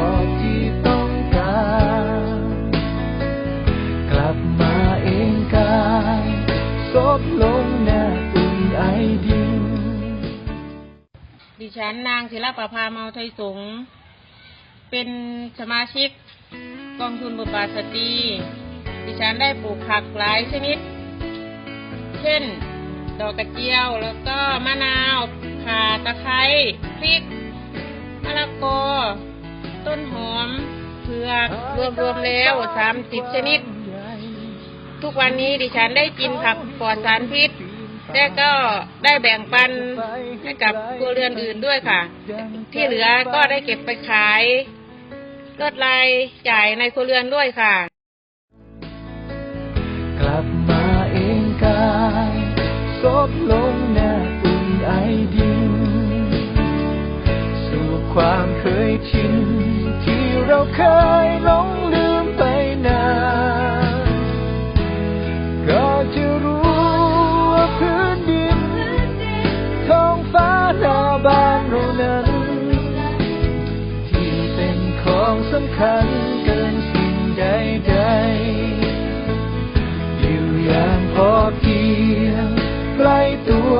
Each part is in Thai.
บ บลงหน้าอุ่นไอดิน ดิฉันนางศิลปภาเมาไทยสงเป็นสมาชิกกองทุนบทบาสตรีดิฉันได้ปลูกผักหลายชนิด เช่น ดอกกระเจียว แล้วก็มะนาวข่าตะไคร้พริกมะละกอ ต้นหอมเผือกรวมๆแล้วสามสิบชนิด ทุกวันนี้ดิฉันได้กินผักปลอดสารพิษ และก็ได้แบ่งปันให้กับครัวเรือนอื่นด้วยค่ะ ที่เหลือก็ได้เก็บไปขายลดรายจ่ายในครัวเรือนด้วยค่ะ กลับมาเองกายซบลงหน้าอุ่นไอดิน สู่ความเคยชินที่เราเคยหลง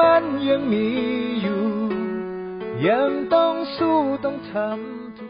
มันยังมีอยู่ ยังต้องสู้ต้องทำทุก